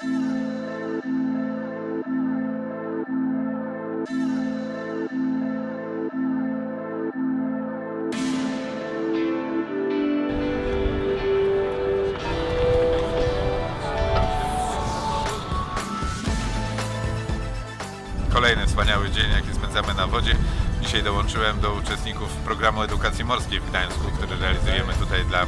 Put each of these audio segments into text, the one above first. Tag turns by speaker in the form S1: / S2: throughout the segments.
S1: Kolejny wspaniały dzień, jaki spędzamy na wodzie. Dzisiaj dołączyłem do uczestników programu edukacji morskiej w Gdańsku, który realizujemy tutaj dla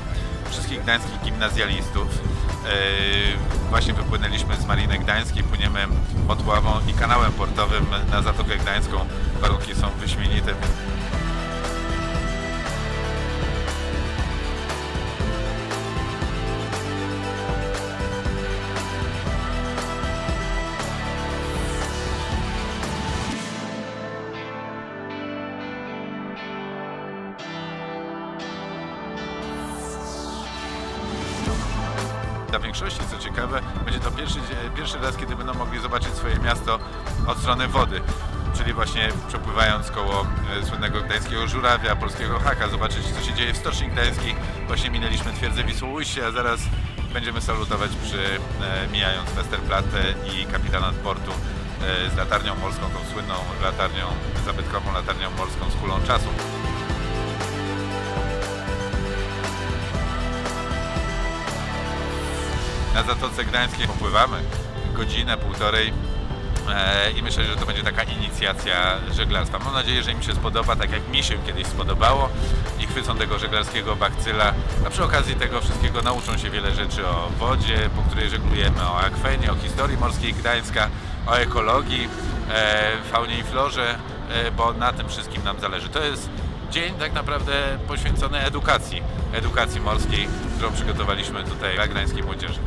S1: wszystkich gdańskich gimnazjalistów. Yy, Właśnie wypłynęliśmy z Mariny Gdańskiej, płyniemy Motławą i kanałem portowym na Zatokę Gdańską. Warunki są wyśmienite. Dla większości, co ciekawe, będzie to pierwszy, pierwszy raz, kiedy będą mogli zobaczyć swoje miasto od strony wody. Czyli właśnie przepływając koło e, słynnego gdańskiego żurawia, polskiego haka, zobaczyć co się dzieje w Stoczni Gdańskiej. Właśnie minęliśmy twierdzę Wisłoujście, a zaraz będziemy salutować przy, e, mijając Westerplatte i kapitanat portu e, z latarnią morską, tą słynną latarnią, zabytkową latarnią morską z kulą czasu. Na Zatoce Gdańskiej popływamy godzinę, półtorej e, i myślę, że to będzie taka inicjacja żeglarstwa. Mam nadzieję, że im się spodoba, tak jak mi się kiedyś spodobało i chwycą tego żeglarskiego bakcyla, a przy okazji tego wszystkiego nauczą się wiele rzeczy o wodzie, po której żeglujemy, o akwenie, o historii morskiej Gdańska, o ekologii, e, faunie i florze, e, bo na tym wszystkim nam zależy. To jest dzień tak naprawdę poświęcony edukacji, edukacji morskiej, którą przygotowaliśmy tutaj dla gdańskiej młodzieży.